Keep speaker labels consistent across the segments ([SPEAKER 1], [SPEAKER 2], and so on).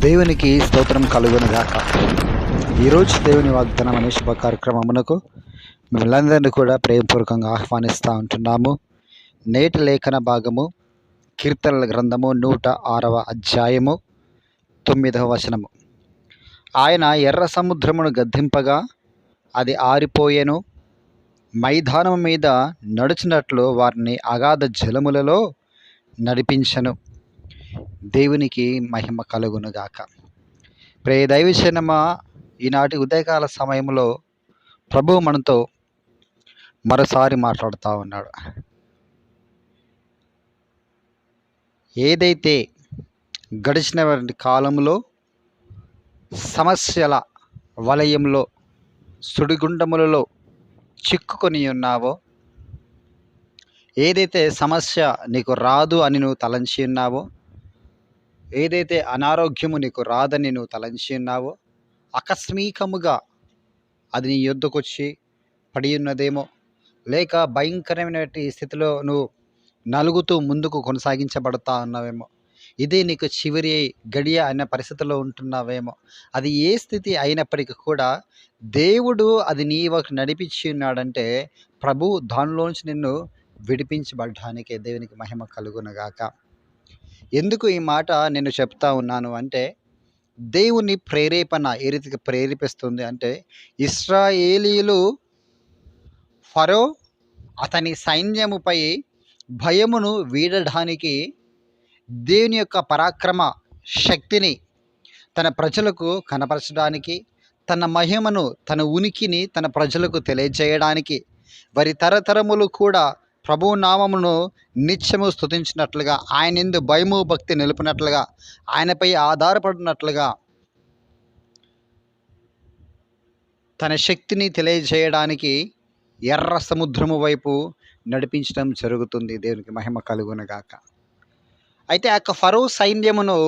[SPEAKER 1] దేవునికి స్తోత్రం కలుగునుగాక. ఈరోజు దేవుని వాగ్దానం అనే శుభ కార్యక్రమమునకు మిమ్మల్ందరినీ కూడా ప్రేమపూర్వకంగా ఆహ్వానిస్తూ ఉంటున్నాము. నేటి లేఖన భాగము కీర్తనల గ్రంథము నూట ఆరవ అధ్యాయము తొమ్మిదవ వచనము. ఆయన ఎర్ర సముద్రమును గద్దింపగా అది ఆరిపోయెను. మైదానం మీద నడుచినట్లు వారిని అగాధ జలములలో నడిపించను. దేవునికి మహిమ కలుగునుగాక. ప్రే దైవశనమ ఈనాటి ఉదయకాల సమయంలో ప్రభు మనతో మరోసారి మాట్లాడుతూ ఉన్నాడు. ఏదైతే గడిచినటువంటి కాలంలో సమస్యల వలయంలో సుడిగుండములలో చిక్కుకొని ఉన్నావో ఏదైతే సమస్య నీకు రాదు అని నువ్వు తలంచి ఉన్నావో ఏదైతే అనారోగ్యము నీకు రాదని నువ్వు తలంచి ఉన్నావో ఆకస్మికముగా అది నీ యుద్ధకొచ్చి పడి ఉన్నదేమో లేక భయంకరమైన స్థితిలో నువ్వు నలుగుతూ ముందుకు కొనసాగించబడతా ఉన్నావేమో ఇదే నీకు చివరి గడియ అనే పరిస్థితిలో ఉంటున్నావేమో అది ఏ స్థితి అయినప్పటికీ కూడా దేవుడు అది నీ ఒక నడిపించి ఉన్నాడంటే ప్రభు దానిలోంచి నిన్ను విడిపించబడ్డానికి దేవునికి మహిమ కలుగునగాక. ఎందుకు ఈ మాట నేను చెప్తా ఉన్నాను అంటే దేవుని ప్రేరేపణ ఏ రీతిగా ప్రేరేపిస్తుంది అంటే ఇస్రాయేలీలు ఫరో అతని సైన్యముపై భయమును వీడడానికి దేవుని యొక్క పరాక్రమ శక్తిని తన ప్రజలకు కనపరచడానికి తన మహిమను తన ఉనికిని తన ప్రజలకు తెలియజేయడానికి వారి తరతరములు కూడా ప్రభు నామమును నిత్యము స్తుతించినట్లుగా ఆయన ఎందు భయము భక్తి నిలిపినట్లుగా ఆయనపై ఆధారపడినట్లుగా తన శక్తిని తెలియజేయడానికి ఎర్ర సముద్రము వైపు నడిపించడం జరుగుతుంది. దేవునికి మహిమ కలుగునగాక. అయితే ఆ యొక్క ఫరో సైన్యమును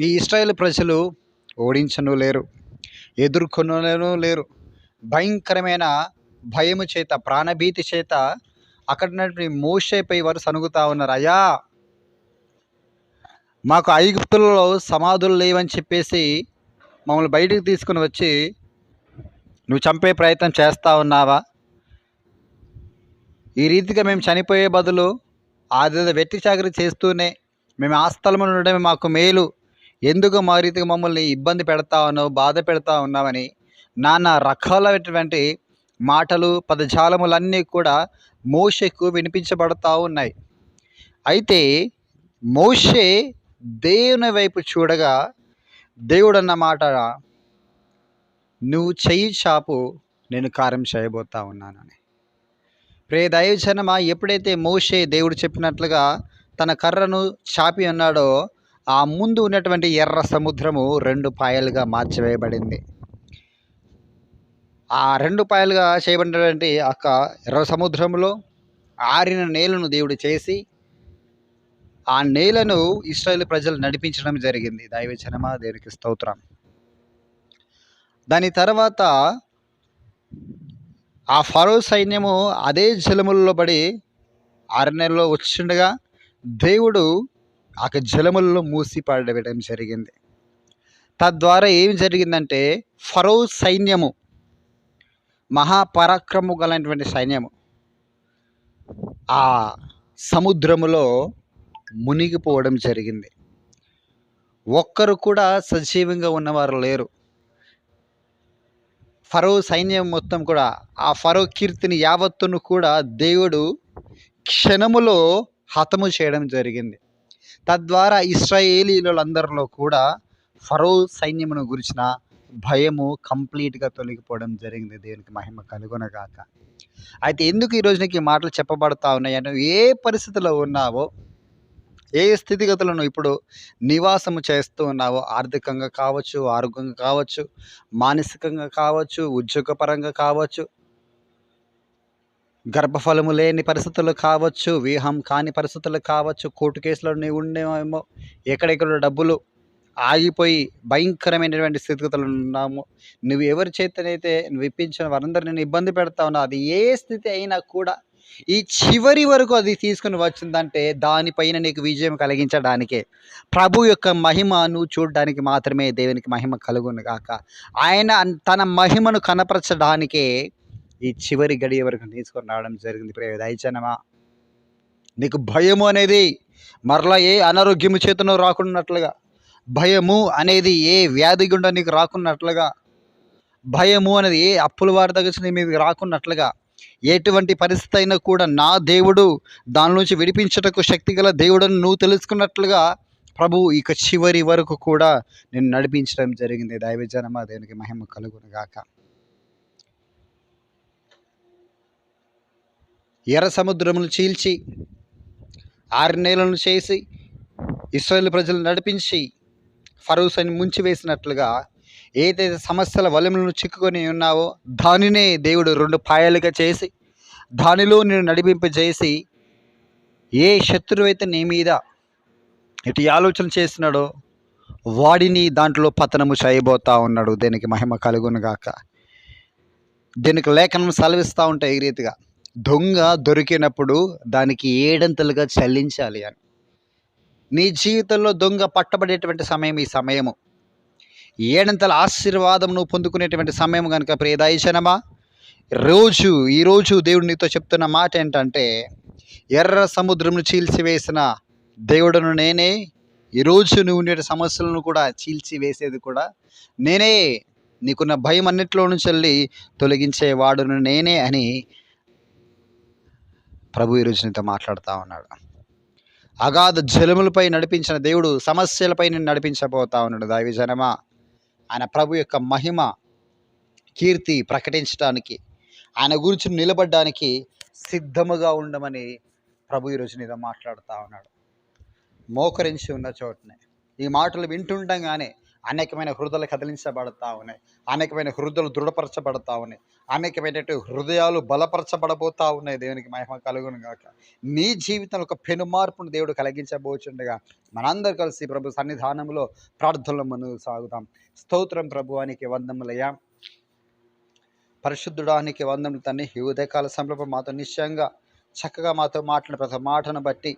[SPEAKER 1] ఈ ఇస్రాయేల్ ప్రజలు ఓడించను లేరు ఎదుర్కొనలేను లేరు. భయంకరమైన భయము చేత ప్రాణభీతి చేత అక్కడ ఉన్నటువంటి మోషేపై వారు సనుగుతా ఉన్నారు. అయ్యా మాకు ఐగుప్తులలో సమాధులు లేవని చెప్పేసి మమ్మల్ని బయటికి తీసుకుని వచ్చి నువ్వు చంపే ప్రయత్నం చేస్తా ఉన్నావా? ఈ రీతిగా మేము చనిపోయే బదులు అది వెట్టి చాకరీ చేస్తూనే మేము ఆ స్థలంలో ఉండడమే మాకు మేలు. ఎందుకు మా రీతిగా మమ్మల్ని ఇబ్బంది పెడతా ఉన్నావు బాధ పెడతా ఉన్నావని నానా రకాలైనటువంటి మాటలు పదజాలములన్నీ కూడా మోషకు వినిపించబడతా ఉన్నాయి. అయితే మోషే దేవుని వైపు చూడగా దేవుడన్న మాట నువ్వు చెయ్యి చాపు నేను కార్యం చేయబోతా ఉన్నానని ప్రే దైవజనమా ఎప్పుడైతే మోషే దేవుడు చెప్పినట్లుగా తన కర్రను చాపి ఉన్నాడో ఆ ముందు ఉన్నటువంటి ఎర్ర సముద్రము రెండు పాయలుగా మార్చివేయబడింది. ఆ రెండు పాయలుగా చేయబడినటువంటి ఒక ఎర్ర సముద్రంలో ఆరిన నేలను దేవుడు చేసి ఆ నేలను ఇస్రాయేల్ ప్రజలు నడిపించడం జరిగింది. దైవజనమా దేవునికి స్తోత్రం. దాని తర్వాత ఆ ఫరో సైన్యము అదే జలములలో పడి అరణ్యంలో వచ్చిండగా దేవుడు ఆ జలములలో మూసి పడవేయడం జరిగింది. తద్వారా ఏం జరిగిందంటే ఫరో సైన్యము మహాపరాక్రము గలైనటువంటి సైన్యము ఆ సముద్రములో మునిగిపోవడం జరిగింది. ఒక్కరు కూడా సజీవంగా ఉన్నవారు లేరు. ఫరో సైన్యం మొత్తం కూడా ఆ ఫరో కీర్తిని యావత్తును కూడా దేవుడు క్షణములో హతము చేయడం జరిగింది. తద్వారా ఇస్రాయేలీలందరిలో కూడా ఫరో సైన్యమును గురించిన భయము కంప్లీట్గా తొలగిపోవడం జరిగింది దేవునికి మహిమ కనుగొనగాక. అయితే ఎందుకు ఈరోజు నీకు ఈ మాటలు చెప్పబడతా ఉన్నాయి? నువ్వు ఏ పరిస్థితిలో ఉన్నావో ఏ స్థితిగతులను ఇప్పుడు నివాసము చేస్తూ ఉన్నావో ఆర్థికంగా కావచ్చు ఆరోగ్యంగా కావచ్చు మానసికంగా కావచ్చు ఉద్యోగపరంగా కావచ్చు గర్భఫలము లేని పరిస్థితులు కావచ్చు వ్యూహం కాని పరిస్థితులు కావచ్చు కోర్టు కేసులో నీవు ఉండేమో ఎక్కడెక్కడ డబ్బులు ఆగిపోయి భయంకరమైనటువంటి స్థితిగతులు ఉన్నాము. నువ్వు ఎవరి చేతనైతే నువ్వు ఇప్పించిన వారందరూ నేను ఇబ్బంది పెడతా ఉన్నావు అది ఏ స్థితి అయినా కూడా ఈ చివరి వరకు అది తీసుకుని వచ్చిందంటే దానిపైన నీకు విజయం కలిగించడానికే. ప్రభు యొక్క మహిమ నువ్వు చూడడానికి మాత్రమే దేవునికి మహిమ కలుగును గాక. ఆయన తన మహిమను కనపరచడానికే ఈ చివరి గడియ వరకు తీసుకొని రావడం జరిగింది. ప్రియ దయచనమా నీకు భయము అనేది మరలా ఏ అనారోగ్యము చేతనో రాకున్నట్లుగా భయము అనేది ఏ వ్యాధి గుండా నీకు రాకున్నట్లుగా భయము అనేది ఏ అప్పుల వారి దగ్గర నీ మీదకి రాకున్నట్లుగా ఎటువంటి పరిస్థితి అయినా కూడా నా దేవుడు దాని నుంచి విడిపించటకు శక్తి గల దేవుడని నువ్వు తెలుసుకున్నట్లుగా ప్రభు ఇక చివరి వరకు కూడా నేను నడిపించడం జరిగింది. దైవజనమా దేవునికి మహిమ కలుగునుగాక. ఎర్ర సముద్రమును చీల్చి ఆరు నెలలను చేసి ఇస్రాయేల్ ప్రజలు నడిపించి ఫరూసని ముంచివేసినట్లుగా ఏదైతే సమస్యల వలములను చిక్కుకొని ఉన్నావో దానినే దేవుడు రెండు పాయలుగా చేసి దానిలో నేను నడిపింపజేసి ఏ శత్రువైతే నీ మీద ఇటు ఆలోచన చేసినాడో వాడిని దాంట్లో పతనము చేయబోతా ఉన్నాడు. దీనికి మహిమ కలుగునుగాక దీనికి లేఖనం సెలవిస్తూ ఉంటాయి ఈ రీతిగా. దొంగ దొరికినప్పుడు దానికి ఏడంతలుగా చెల్లించాలి అని. నీ జీవితంలో దొంగ పట్టబడేటువంటి సమయం ఈ సమయము. ఏడంతల ఆశీర్వాదం నువ్వు పొందుకునేటువంటి సమయం కనుక ప్రియదాయిచనమా రోజు ఈరోజు దేవుడు నీతో చెప్తున్న మాట ఏంటంటే ఎర్ర సముద్రమును చీల్చివేసిన దేవుడును నేనే ఈరోజు నువ్వు ఉండే సమస్యలను కూడా చీల్చివేసేది కూడా నేనే. నీకున్న భయం అన్నిట్లో నుంచి వెళ్ళి తొలగించేవాడును నేనే అని ప్రభు ఈరోజు నీతో మాట్లాడుతూ ఉన్నాడు. అగాధ జలములపై నడిపించిన దేవుడు సమస్యలపై నేను నడిపించబోతా ఉన్నాడు దైవజనమా ఆయన ప్రభు యొక్క మహిమ కీర్తి ప్రకటించడానికి ఆయన గురించి నిలబడడానికి సిద్ధముగా ఉండమని ప్రభు ఈరోజు నీతో మాట్లాడుతూ ఉన్నాడు. మోకరించి ఉన్న చోటనే. ఈ మాటలు వింటుండగానే అనేకమైన హృదయాలు కదిలించబడతా ఉన్నాయి. అనేకమైన హృదయాలు దృఢపరచబడతా ఉన్నాయి. అనేకమైనటువంటి హృదయాలు బలపరచబడబోతా ఉన్నాయి దేవునికి మహిమ కలుగును గాక. నీ జీవితంలో ఒక పెను మార్పును దేవుడు కలిగించబోచుండగా మనందరూ కలిసి ప్రభు సన్నిధానంలో ప్రార్థనలు మనం సాగుదాం. స్తోత్రం ప్రభువానికి వందములయ్యా. పరిశుద్ధుడానికి వందములు తన్ని ఈ ఉదయకాల సమయంలో మాతో నిశ్చయంగా చక్కగా మాతో మాట్లాడిన ప్రతి మాటను బట్టి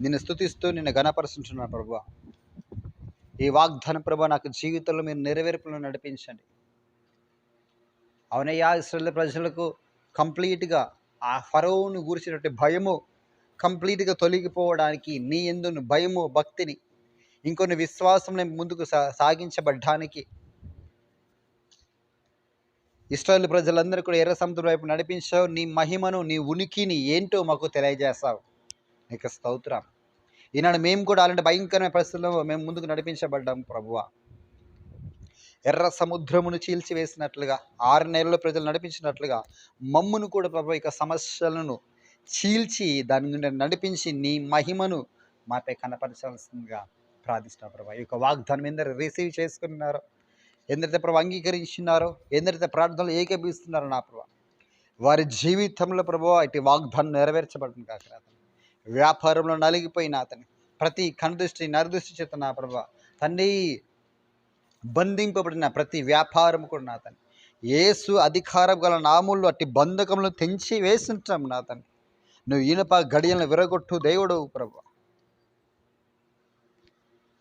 [SPEAKER 1] నిన్ను స్తుతిస్తూ నిన్ను గణపరుస్తుంటున్నాను ప్రభు ఈ వాగ్దాన ప్రభ నాకు జీవితంలో మీరు నెరవేర్పులను నడిపించండి. అవునయ్యా ఇస్రాయల్ ప్రజలకు కంప్లీట్గా ఆ ఫరోను గురిచినటువంటి భయము కంప్లీట్గా తొలగిపోవడానికి నీ ఎందును భయము భక్తిని ఇంకొన్ని విశ్వాసం ముందుకు సా సాగించబడ్డానికి ఇస్రాయల్ ప్రజలందరూ కూడా ఎర్ర సముద్రం వైపు నడిపించావు. నీ మహిమను నీ ఉనికిని ఏంటో మాకు తెలియజేస్తావు. నీకు స్తోత్రం. ఈనాడు మేము కూడా అలాంటి భయంకరమైన పరిస్థితుల్లో మేము ముందుకు నడిపించబడ్డాం ప్రభువ. ఎర్ర సముద్రమును చీల్చివేసినట్లుగా ఆరు నెలలు ప్రజలు నడిపించినట్లుగా మమ్మును కూడా ప్రభు ఇక సమస్యలను చీల్చి దాని నుండి నడిపించి నీ మహిమను మాపై కనపరచాల్సిందిగా ప్రార్థిస్తున్నా ప్రభా ఈ యొక్క వాగ్దానం ఎందరు రిసీవ్ చేసుకున్నారో ఎందరైతే ప్రభు అంగీకరించినారో ఎందరైతే ప్రార్థనలు ఏకీపిస్తున్నారో నా ప్రభా వారి జీవితంలో ప్రభు ఇటు వాగ్దానం నెరవేర్చబడుతుంది కాక వ్యాపారంలో నలిగిపోయిన అతని ప్రతి కనుదృష్టి నరదృష్టి చేత నా ప్రభా తండ్రి బంధింపబడిన ప్రతి వ్యాపారం కూడా నా తండ్రి. ఏసు అధికారం గల నాములు అట్టి బంధకములను తెంచి వేసింటాం నా తండ్రి. నువ్వు ఈనప గడియలను విరగొట్టు దేవుడు ప్రభు.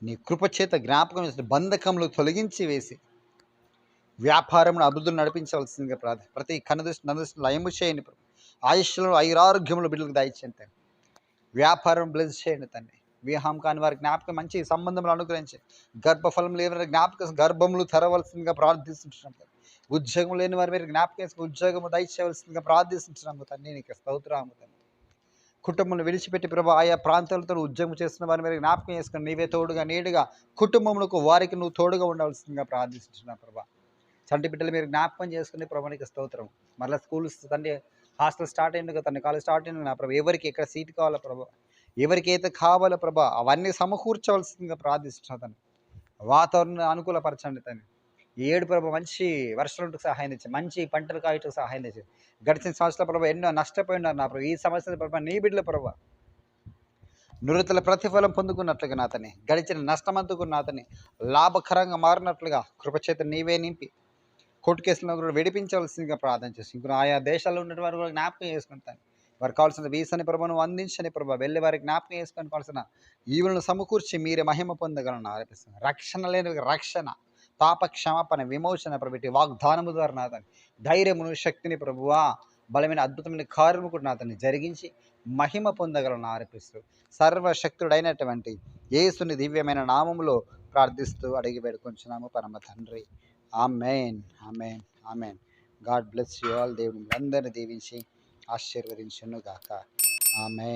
[SPEAKER 1] నీ కృపచేత జ్ఞాపకం చేసిన బంధకములు తొలగించి వేసి వ్యాపారమును అభివృద్ధులు నడిపించవలసిందిగా ప్రార్థన. ప్రతి కనుదృష్టి నరదృష్టి లయము చేయని ప్రభు. ఆయుష్లో ఐరారోగ్యములు బిడ్డలకు దయచేయండి వ్యాపారం బ్లెస్ చేయండి తండ్రి. వివాహం కాని వారి జ్ఞాపకం మంచి సంబంధములు అనుగ్రహించి గర్భఫలం లేని జ్ఞాపక గర్భములు తెరవలసిందిగా ప్రార్థిస్తుంటున్నాం తండ్రి. ఉద్యోగం లేని వారి మీరు జ్ఞాపకం చేసుకుని ఉద్యోగము దయచేయవలసిందిగా ప్రార్థిస్తుంటున్నాము తండ్రి. నీకు స్తోత్రము తండ్రి. కుటుంబంలో విడిచిపెట్టి ప్రభు ఆయా ప్రాంతాలతో ఉద్యోగం చేస్తున్న వారి మీరు జ్ఞాపకం చేసుకుని నీవే తోడుగా నీడుగా కుటుంబములకు వారికి నువ్వు తోడుగా ఉండవలసిందిగా ప్రార్థిస్తున్నావు ప్రభా. చంటి బిడ్డలు మీరు జ్ఞాపకం చేసుకుని ప్రభు నీకు స్తోత్రం మళ్ళీ స్కూల్స్ తండ్రి హాస్టల్ స్టార్ట్ అయిన కదా తన కాలేజ్ స్టార్ట్ అయిన నా ప్రభు ఎవరికి ఎక్కడ సీట్ కావాలో ప్రభా? ఎవరికైతే కావాలో ప్రభా? అవన్నీ సమకూర్చవలసిందిగా ప్రార్థిస్తున్నాను తను. వాతావరణం అనుకూలపరచండి తను. ఏడు ప్రభు మంచి వర్షాలకు సహాయం తెచ్చి మంచి పంటలు కాయటకు సహాయం తెచ్చి గడిచిన సంవత్సరాల ప్రభు ఎన్నో నష్టపోయినారు నా ప్రభు. ఈ సమస్యల ప్రభు నీ బిడ్డల ప్రభు. నురితల ప్రతిఫలం పొందుకున్నట్లుగా నాతని గడిచిన నష్టమంతుకున్న నాతని లాభకరంగా మారినట్లుగా కృపచేత నీవే నింపి కోర్టు కేసులను కూడా విడిపించవలసిందిగా ప్రార్థన చేసి ఇంకా ఆయా దేశాల్లో ఉన్నటువంటి వారు కూడా జ్ఞాపకం చేసుకుంటాను వారు కావాల్సిన వీసని ప్రభును అందించని ప్రభు. వెళ్ళి వారికి జ్ఞాపకం చేసుకొని కావాల్సిన ఈవులను సమకూర్చి మీరే మహిమ పొందగలను ఆరోపిస్తున్నారు రక్షణ లేని రక్షణ పాప క్షమాపణ విమోచన ప్రభుటి వాగ్దానము ద్వారా నాథని ధైర్యమును శక్తిని ప్రభువా బలమైన అద్భుతమైన కార్యము కూడా నాతని జరిగించి మహిమ పొందగలను ఆరోపిస్తూ సర్వశక్తుడైనటువంటి యేసుని దివ్యమైన నామములో ప్రార్థిస్తూ అడిగి వేడుకొంచున్నాము పరమ తండ్రి. Amen amen amen. God bless you all. దేవుని అందరిని దీవించి ఆశీర్వదించును గాక. ఆమెన్.